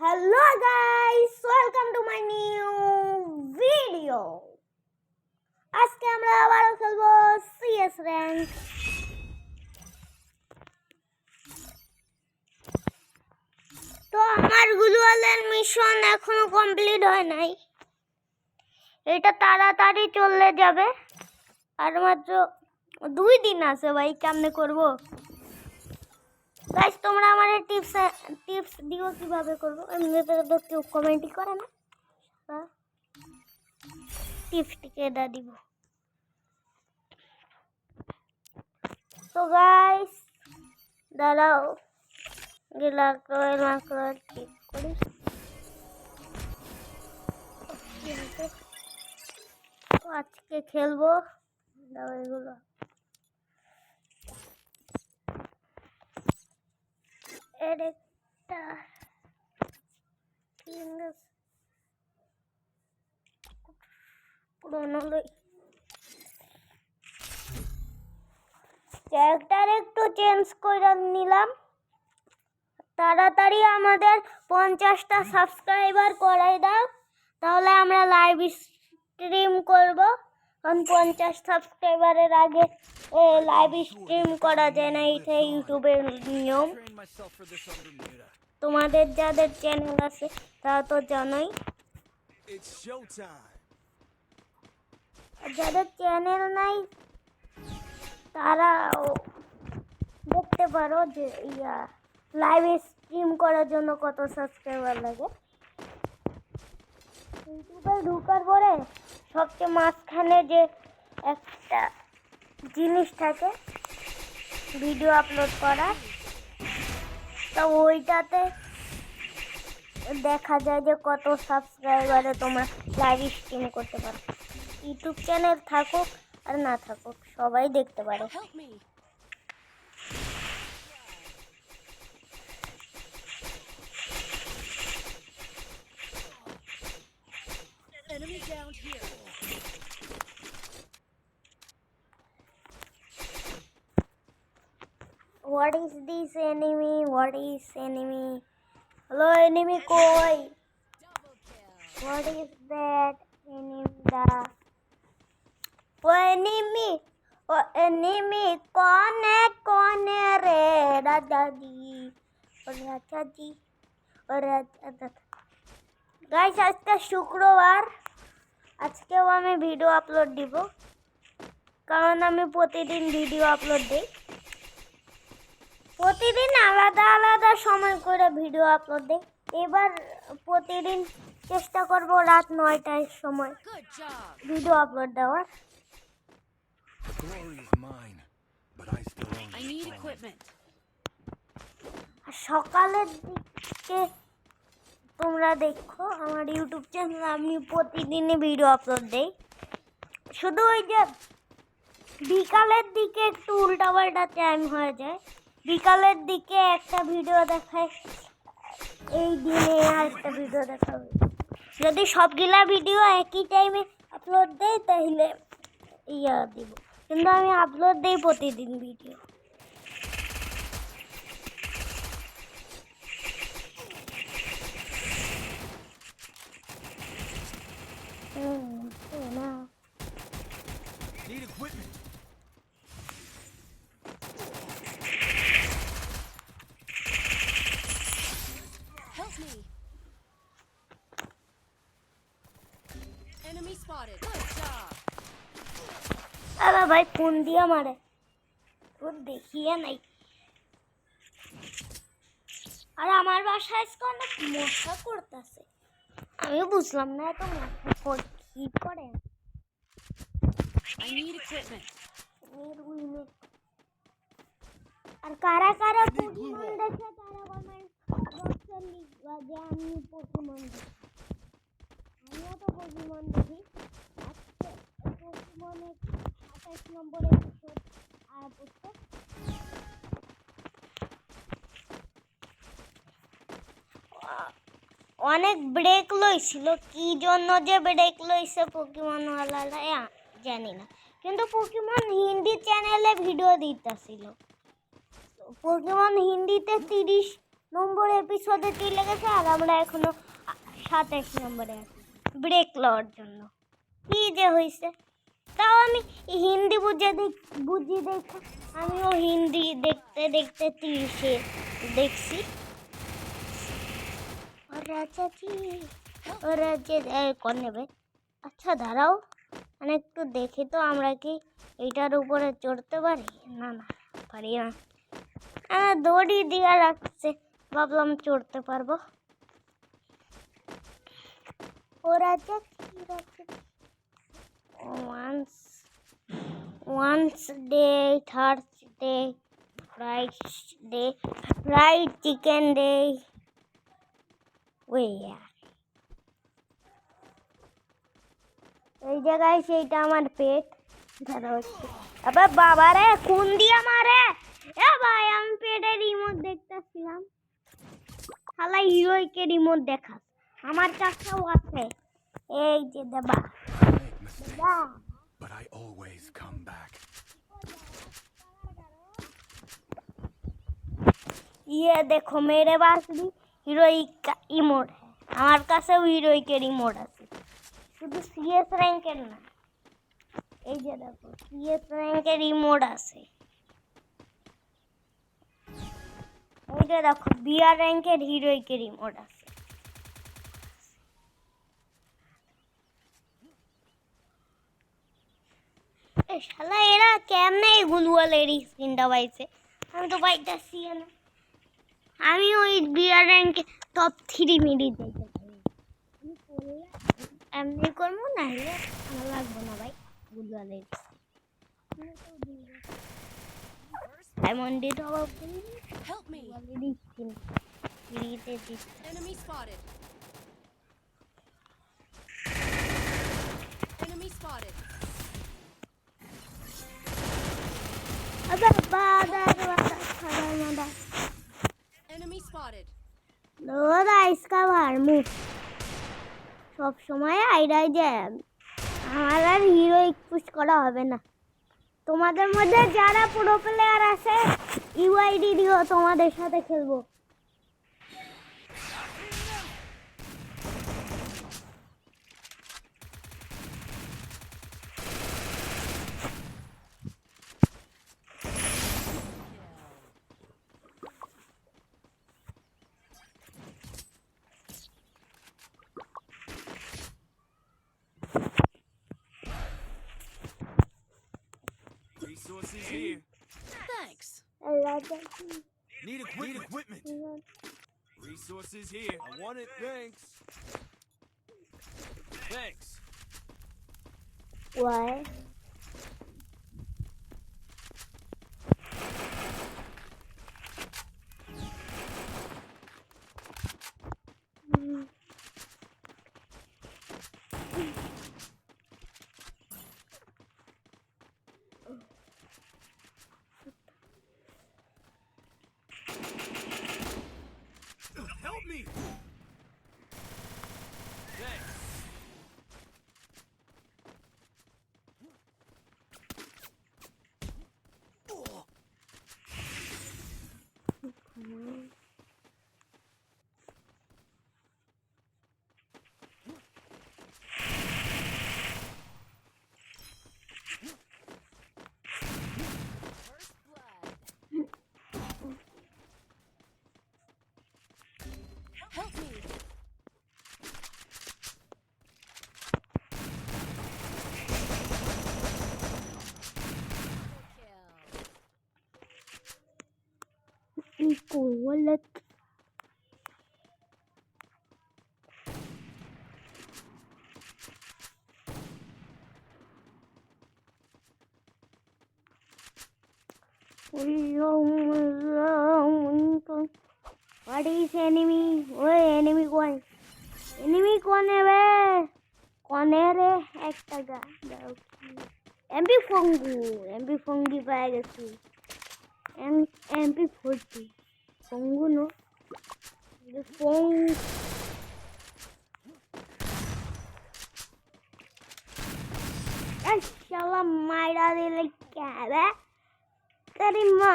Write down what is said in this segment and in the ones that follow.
hello guys, welcome to my new video. আজকে আমরা আবারও খেলব সিএস র্যাঙ্ক তো আমার গুলওয়ালের মিশন এখনও কমপ্লিট হয় নাই। এটা তাড়াতাড়ি চলে যাবে। আর মাত্র দুই দিন আছে ভাই কেমনে করব? গাইস তোমরা আমার টিপস টিপস দিও কীভাবে করব? এমনিতে তো কেউ কমেন্টই করে না। টিপস টিকে দা দিব। তো গাইস দাঁড়াও। গেলা করে না করে ঠিক করি। আজকে খেলব। দাও এগুলো। এর একটা ফিঙ্গার পুরোনো ক্যারেক্টার একটু চেঞ্জ করে নিলাম। তাড়াতাড়ি আমাদের পঞ্চাশটা সাবস্ক্রাইবার করাই দাও, তাহলে আমরা লাইভ স্ট্রিম করব। কারণ পঞ্চাশ সাবস্ক্রাইবারের আগে লাইভ স্ট্রিম করা যায় না এটা ইউটিউবের নিয়ম. তোমাদের যাদের চ্যানেল আছে তারা তো জানোই। যাদের চ্যানেল নাই তারা দেখতে পারো যে ইয়া লাইভ স্ট্রিম করার জন্য কত সাবস্ক্রাইবার লাগে। ইউটিউবে ঢুকার পরে সবচেয়ে মাঝখানে যে একটা জিনিস থাকে ভিডিও আপলোড করা, তো ওইটাতে দেখা যায় যে কত সাবস্ক্রাইবারে তোমরা লাইভ স্ট্রিম করতে পারো। ইউটিউব চ্যানেল থাকুক আর না থাকুক, সবাই দেখতে পারে। Enemy down here. What is this enemy? What is enemy? Hello enemy koi. What is that enemy? The वो एनिमी वो एनिमी कौन है कौन है रे राजा जी और राजा जी और राजा गाइस आज का शुक्रवार আজকেও আমি ভিডিও আপলোড দিব। কারণ আমি প্রতিদিন ভিডিও আপলোড দিই। প্রতিদিন আলাদা আলাদা সময় করে ভিডিও আপলোড দিই। এবার প্রতিদিন চেষ্টা করব রাত নয়টার সময় ভিডিও আপলোড দেওয়ার। সকালের দিকে তোমরা দেখো আমার ইউটিউব চ্যানেলে, আমি প্রতিদিনই ভিডিও আপলোড দিই। শুধু ওই যে বিকালের দিকে একটু উল্টাপাল্টা টাইম হয়ে যায়। বিকালের দিকে একটা ভিডিও দেখায়, এই দিনে আর একটা ভিডিও দেখাবে। যদি সবগুলা ভিডিও একই টাইমে আপলোড দেয় তাহলে ইয়া দিব। কিন্তু আমি আপলোড দিই প্রতিদিন ভিডিও ভাই ফোন দিয়া মারে। তোর দেখিয়ে নাই। আর আমার বাসায় আজকে অনেক মশা করতেছে। আমি বুঝলাম না এত মশা কি করে। আর কারা কারা পোকেমন দেখে তারা কমেন্ট বক্সে লিখবা যে আমি পোকেমন দেখি। আমিও তো পোকেমন দেখি আজকে পোকেমনের অনেক ব্রেক লইছিল, কি জন্য যে ব্রেক লইছে পোকেমনওয়ালারা জানি না। কিন্তু পোকেমন হিন্দি চ্যানেলে ভিডিও দিতেছিল। পোকেমন হিন্দিতে তিরিশ নম্বর এপিসোডে চলে গেছে, আর আমরা এখনও সাতাশ নম্বরে আছি। ব্রেক লওয়ার জন্য। কি যে হয়েছে তাও আমি হিন্দি বুঝে বুঝি দেখে। আমিও হিন্দি দেখতে দেখতে তিরিশে দেখছি। রাজাজি ও রাজা কর নেবে? আচ্ছা দাঁড়াও মানে একটু দেখি তো আমরা কি এইটার উপরে চড়তে পারি? না না, পারি না। দড়ি দিয়া রাখছে, ভাবলাম চড়তে পারব। ও রাজা কি রাজা once once day, thursday, friday, fried chicken day. ওই এই জায়গায় সেইটা আমার পেট ধরা হচ্ছে আবার বাবা রে কোন দিয়া মারে এ ভাই আমি পেটে রিমোট দেখতেছিলাম শালা হিরোইকে রিমোট দেখা আমার কাছেও আছে এই যে দেবা Make mistakes, দেবা but I always come back. ये देखो मेरे पास भी हीरोइक का इमोट है আমার কাছেও হিরোইকের ইমোট আছে শুধু সিএস র্যাঙ্কের না এই যে দেখো সিএস র্যাঙ্কের ইমোট আছে এই যে দেখো বিআর র্যাঙ্কের হিরোইকের ইমোট আছে শালা এরা কেমনে গুলওয়ালের স্ক্রিনটা পাইছে আমি তো পাইতাছি না। আমি ওই বিয়ার র্যাঙ্কে টপ থ্রি আমি করলে এমনি করব না হলে আমার লাগবো না ভাই গুলওয়ালের ডায়মন্ড দিতে me. গুলওয়ালেরই স্কিন ফ্রিতে দিচ্ছে Enemy spotted. Enemy spotted. আবার বাদার বাদার খাবার মাদার Spotted. দাদা cover. Move. সব সময় আইরাই যে আমার আর হিরো পুশ করা হবে না তোমাদের মধ্যে যারা পুরো প্লেয়ার আছে ইউআইডি দিও, তোমাদের সাথে খেলব Resources here. Thanks. Need equipment. Need equipment. Resources here. I want it. Thanks. Thanks. Why? Help me! Equal wallet. ফঙ্গু এমপি ফঙ্গি পাই গেছি এমপি ফোরটি ফঙ্গু নো ফং শালা মাইরা দিলে ক্যাবে তারি মা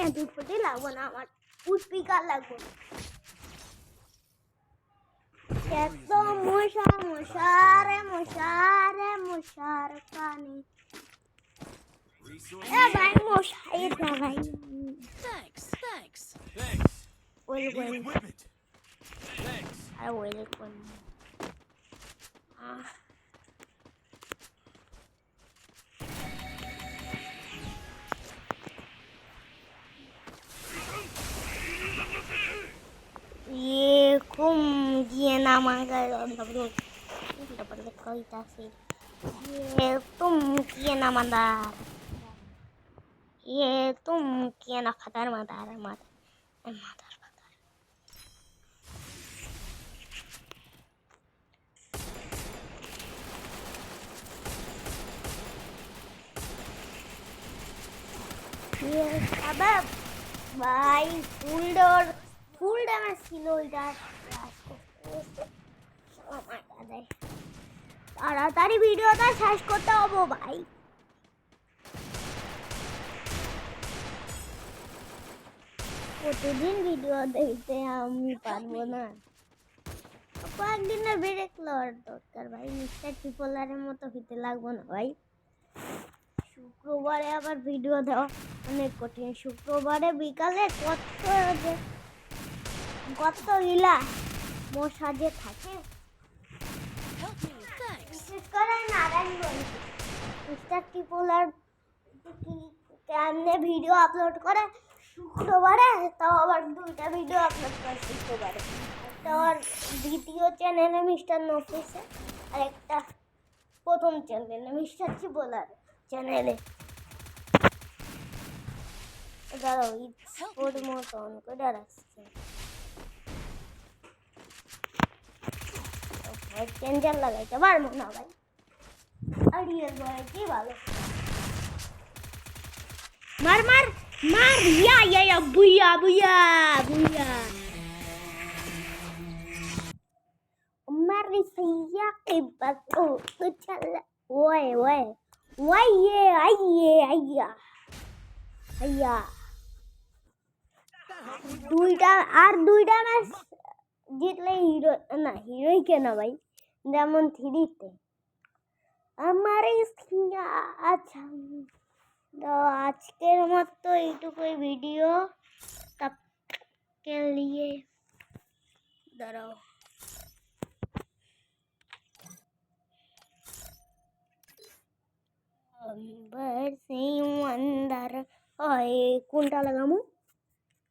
এমপি ফোরটি লাগবো না আমার স্পিকার লাগবে এত মশা মশা রে মশা Ela vai mostrar, ela tá, vai. Thanks, thanks. Thanks. Oi, oi. Thanks. Ah, olho com ele. Ah. E com dia na manga, não dá pra não dá pra não assim. E com dia na manga. ये तुम ghiena खतर mandar mandar mandar mandar ये अबे ভাই ফুল ডোর full damage ছিল ওইটা তাড়াতাড়ি ভিডিওটা শেষ করতে হবো ভাই প্রতিদিন ভিডিও দেখতে আমি পারব না। কয়েকদিনের ব্রেক লওয়ার দরকার ভাই। মিস্টার ট্রিপলারের মতো হইতে লাগবো না ভাই। শুক্রবারে আবার ভিডিও দেওয়া অনেক কঠিন। শুক্রবারে বিকালে কত কত ইলা মশা যে থাকে. বিশেষ করে নারায়ণগঞ্জ মিস্টার টিপোলার কেমনে ভিডিও আপলোড করে? শুক্রবারে তাও আবার দুইটা ভিডিও আপলোড করে শুক্রবারে একটা আবার দ্বিতীয় চ্যানেলে মিস্টার নফিসে আর একটা প্রথম চ্যানেলে মিস্টার টিপোলার চ্যানেলে দাঁড়াও স্পোর্ট মতো অন করে রাখছে চেঞ্জার লাগাইতে পারব না ভাই আর রিয়েল বয় কি ভালো মার মার Maria, ja, ja, buja, buja, buja. Maria, chyba tu, tu ciele. Oj, oj. Oje, oje, oje. Oje. দুইটা আর দুইটা ম্যাচ জিতলে হিরো না হিরোই কেন ভাই যেমন থ্রিতে আমার আচ্ছা তো আজকের মতো এইটুকুই ভিডিও তব के लिए দাঁড়াও अंबर से अंदर হয় কোনটা লাগামু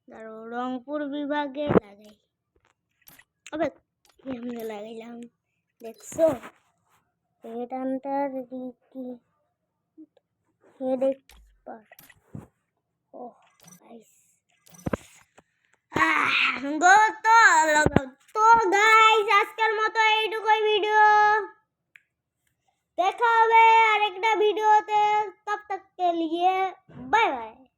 দাঁড়াও রংপুর বিভাগে লাগাই আবে কেমনে লাগাইলাম দেখছো হেডান্টার কি হেড এক্সপার্ট ও গাইস গো তো লাগাও তো গাইস আজকের মতো এইটুকুই ভিডিও দেখা হবে আরেকটা ভিডিওতে তব তক কে লিয়ে বাই বাই